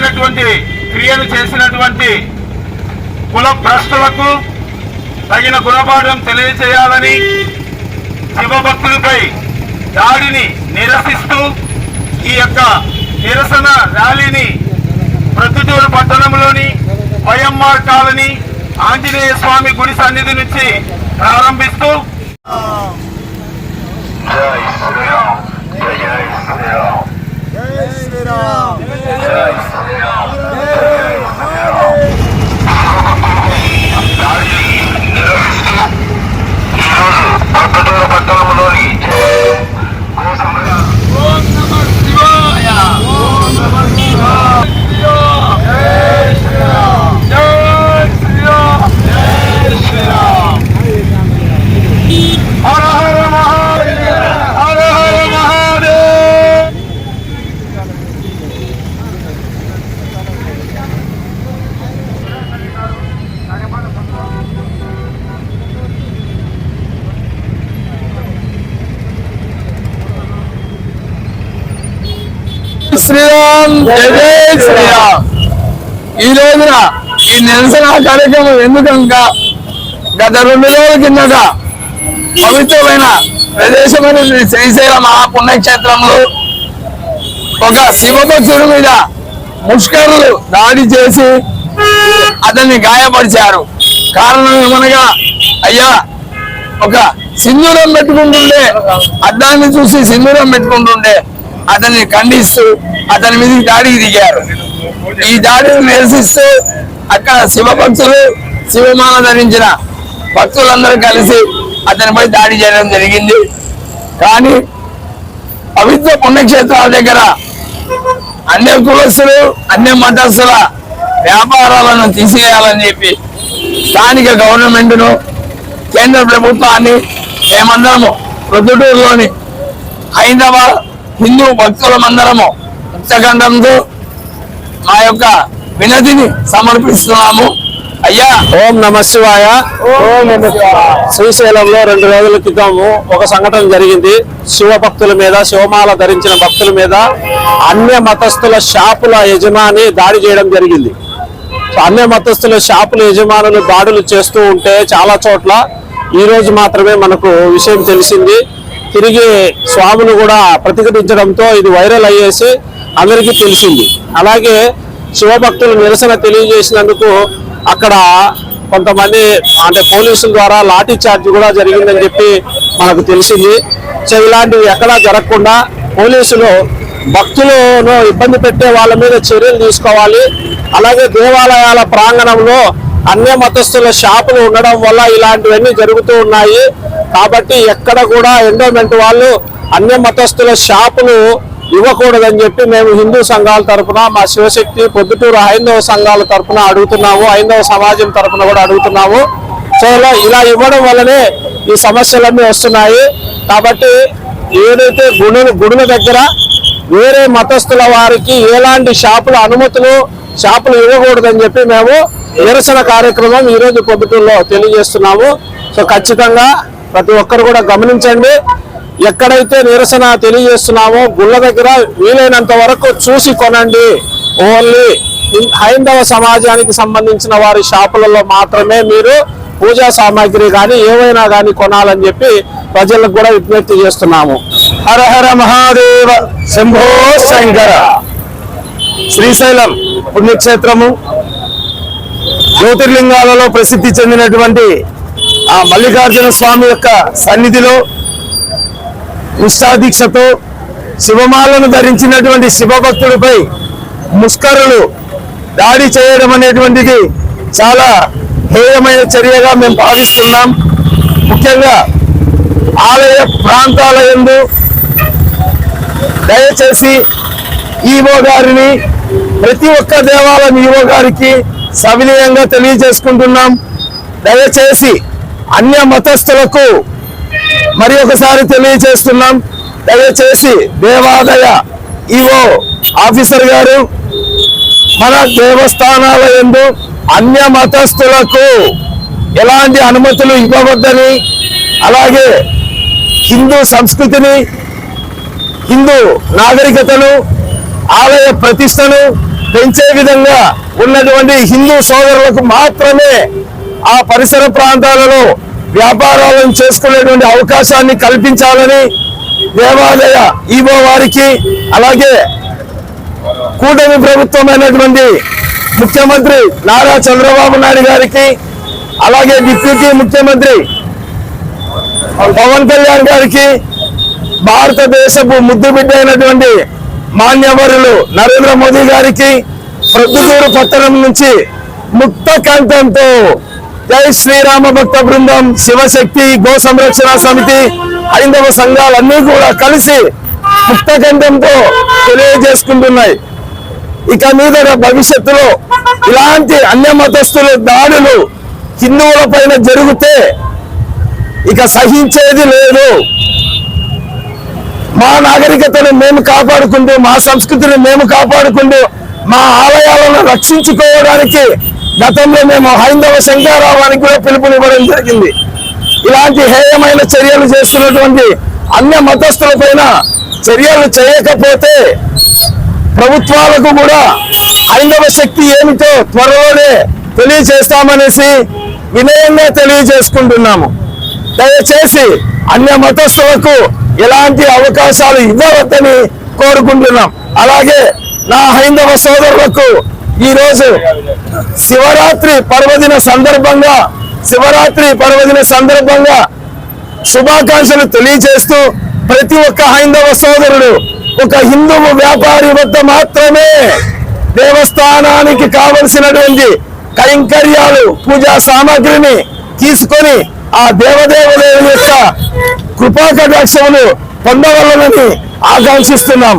నీచమైనటువంటి క్రియలు చేసినటువంటి కుల భ్రష్టులకు తగిన గుణపాఠం తెలియజేయాలని శివభక్తులపై దాడిని నిరసిస్తూ ఈ యొక్క నిరసన ర్యాలీని ప్రతిదూరు పట్టణంలోని వైఎంఆర్ కాలనీ ఆంజనేయ స్వామి గుడి సన్నిధి నుంచి ప్రారంభిస్తూ జై శ్రీరామ్ జై జై శ్రీరామ్ జై శ్రీరామ్ జై శ్రీరామ్ జై శ్రీరామ్ దాడిని నిరసిస్తూ ఈరోజు పట్టణూరు పట్టణంలోని గోసమయ ఓం నమ శివాయ ఓం నమ శివాయ జై శ్రీరామ్ జై శ్రీరామ్ జై శ్రీరామ్ హర హర మహాదేవ హర హర మహాదేవ్ శ్రీరామ్ శ్రీరామ్ ఈ రోజున ఈ నిరసన కార్యక్రమం ఎందుకనగా గత రెండు రోజుల కిందట పవిత్రమైన ప్రదేశమైన శ్రీశైల మహాపుణ్యక్షేత్రంలో ఒక శివభక్తుడి మీద ముష్కరులు దాడి చేసి అతన్ని గాయపరిచారు. కారణం ఏమనగా అయ్యా ఒక సింధూరం పెట్టుకుంటుండే అద్దాన్ని చూసి సింధూరం పెట్టుకుంటుండే అతన్ని ఖండిస్తూ అతని మీద దాడికి దిగారు. ఈ దాడిని నిరసిస్తూ అక్కడ శివ భక్తులు శివమాల ధరించిన భక్తులందరూ కలిసి అతనిపై దాడి చేయడం జరిగింది. కానీ పవిత్ర పుణ్యక్షేత్రాల దగ్గర అన్ని కులస్తులు అన్ని మతస్థుల వ్యాపారాలను తీసివేయాలని చెప్పి స్థానిక గవర్నమెంట్ను కేంద్ర ప్రభుత్వాన్ని మేమందరము ప్రొద్దుటూరులోని హైదరాబాద్ హిందూ భక్తులమందరము ఉచ్చగండంతో మా యొక్క వినతిని సమర్పిస్తున్నాము. అయ్యా! ఓం నమ శివాయ. శ్రీశైలంలో రెండు రోజుల క్రితం ఒక సంఘటన జరిగింది. శివ భక్తుల మీద శివమాల ధరించిన భక్తుల మీద అన్య మతస్థుల షాపుల యజమాని దాడి చేయడం జరిగింది. అన్య మతస్థుల షాపుల యజమానులు దాడులు చేస్తూ ఉంటే చాలా చోట్ల ఈ రోజు మాత్రమే మనకు విషయం తెలిసింది. తిరిగి స్వాములు కూడా ప్రతిఘటించడంతో ఇది వైరల్ అయ్యేసి అందరికీ తెలిసింది. అలాగే శివభక్తులు నిరసన తెలియజేసినందుకు అక్కడ కొంతమంది అంటే పోలీసుల ద్వారా లాఠీ చార్జ్ కూడా జరిగిందని చెప్పి మనకు తెలిసింది. సో ఇలాంటివి ఎక్కడా జరగకుండా పోలీసులు భక్తులను ఇబ్బంది పెట్టే వాళ్ళ మీద చర్యలు తీసుకోవాలి. అలాగే దేవాలయాల ప్రాంగణంలో అన్య మతస్థుల షాపులు ఉండడం వల్ల ఇలాంటివన్నీ జరుగుతూ ఉన్నాయి. కాబట్టి ఎక్కడ కూడా ఎండోమెంట్ వాళ్ళు అన్య మతస్థుల షాపులు ఇవ్వకూడదని చెప్పి మేము హిందూ సంఘాల తరపున మా శివశక్తి పొద్దుటూరు హైందవ సంఘాల తరపున అడుగుతున్నాము హైందవ సమాజం తరఫున కూడా అడుగుతున్నాము. సో ఇలా ఇలా ఇవ్వడం వల్లనే ఈ సమస్యలన్నీ వస్తున్నాయి. కాబట్టి ఏదైతే గుడులు గుడుల దగ్గర వేరే మతస్థుల వారికి ఎలాంటి షాపుల అనుమతులు షాపులు ఇవ్వకూడదని చెప్పి మేము నిరసన కార్యక్రమం ఈరోజు పొద్దుటూరులో తెలియజేస్తున్నాము. సో ఖచ్చితంగా ప్రతి ఒక్కరు కూడా గమనించండి. ఎక్కడైతే నిరసన తెలియజేస్తున్నామో గుళ్ళ దగ్గర వీలైనంత వరకు చూసి కొనండి. ఓన్లీ హైందవ సమాజానికి సంబంధించిన వారి షాపులలో మాత్రమే మీరు పూజా సామాగ్రి కానీ ఏవైనా కానీ కొనాలని చెప్పి ప్రజలకు కూడా విజ్ఞప్తి చేస్తున్నాము. హర హర మహాదేవ శంభో శంకర. శ్రీశైలం పుణ్యక్షేత్రము జ్యోతిర్లింగాలలో ప్రసిద్ధి చెందినటువంటి ఆ మల్లికార్జున స్వామి యొక్క సన్నిధిలో నిష్ఠాదీక్షతో శివమాలను ధరించినటువంటి శివభక్తుడిపై ముష్కరులు దాడి చేయడం అనేటువంటిది చాలా హేయమైన చర్యగా మేము భావిస్తున్నాం. ముఖ్యంగా ఆలయ ప్రాంతాల ఎందు దయచేసి ఈవో గారిని ప్రతి ఒక్క దేవాలయం ఈవో గారికి సవినయంగా తెలియజేసుకుంటున్నాం. దయచేసి అన్య మతస్థులకు మరి ఒకసారి తెలియజేస్తున్నాం దయచేసి దేవాలయ ఈవో ఆఫీసర్ గారు మన దేవస్థానాల ఎందు అన్య మతస్థులకు ఎలాంటి అనుమతులు ఇవ్వవద్దని అలాగే హిందూ సంస్కృతిని హిందూ నాగరికతను ఆలయ ప్రతిష్టను పెంచే విధంగా ఉన్నటువంటి హిందూ సోదరులకు మాత్రమే ఆ పరిసర ప్రాంతాలలో వ్యాపారాలను చేసుకునేటువంటి అవకాశాన్ని కల్పించాలని దేవాలయ ఈవో వారికి అలాగే కూటమి ప్రభుత్వమైనటువంటి ముఖ్యమంత్రి నారా చంద్రబాబు నాయుడు గారికి అలాగే డిప్యూటీ ముఖ్యమంత్రి పవన్ కళ్యాణ్ గారికి భారతదేశపు ముద్దు బిడ్డ అయినటువంటి మాన్యవరులు నరేంద్ర మోదీ గారికి ప్రొద్దుటూరు పట్టణం నుంచి ముక్త కంఠంతో జై శ్రీరామ భక్త బృందం శివశక్తి గో సంరక్షణ సమితి హైందవ సంఘాలన్నీ కూడా కలిసి ముక్త కంఠంతో తెలియజేసుకుంటున్నాయి. ఇక మీద భవిష్యత్తులో ఇలాంటి అన్య మతస్థుల దాడులు హిందువుల పైన జరిగితే ఇక సహించేది లేదు. మా నాగరికతను మేము కాపాడుకుంటూ మా సంస్కృతిని మేము కాపాడుకుంటూ మా ఆలయాలను రక్షించుకోవడానికి గతంలో మేము హైందవ శంకారావానికి కూడా పిలుపునివ్వడం జరిగింది. ఇలాంటి హేయమైన చర్యలు చేస్తున్నటువంటి అన్య మతస్థుల పైన చర్యలు చేయకపోతే ప్రభుత్వాలకు కూడా హైందవ శక్తి ఏమిటో త్వరలోనే తెలియజేస్తామనేసి వినయంగా తెలియజేసుకుంటున్నాము. దయచేసి అన్య మతస్థులకు ఎలాంటి అవకాశాలు ఇవ్వవద్దని కోరుకుంటున్నాం. అలాగే నా హైందవ సోదరులకు ఈ రోజు శివరాత్రి పర్వదిన సందర్భంగా శివరాత్రి పర్వదిన సందర్భంగా శుభాకాంక్షలు తెలియజేస్తూ ప్రతి ఒక్క హైందవ సోదరుడు ఒక హిందువు వ్యాపారి వద్ద మాత్రమే దేవస్థానానికి కావలసినటువంటి కైంకర్యాలు పూజా సామాగ్రిని తీసుకొని ఆ దేవదేవదేవుని యొక్క కృపాకటాక్షములు పొందవలనని ఆకాంక్షిస్తున్నాం.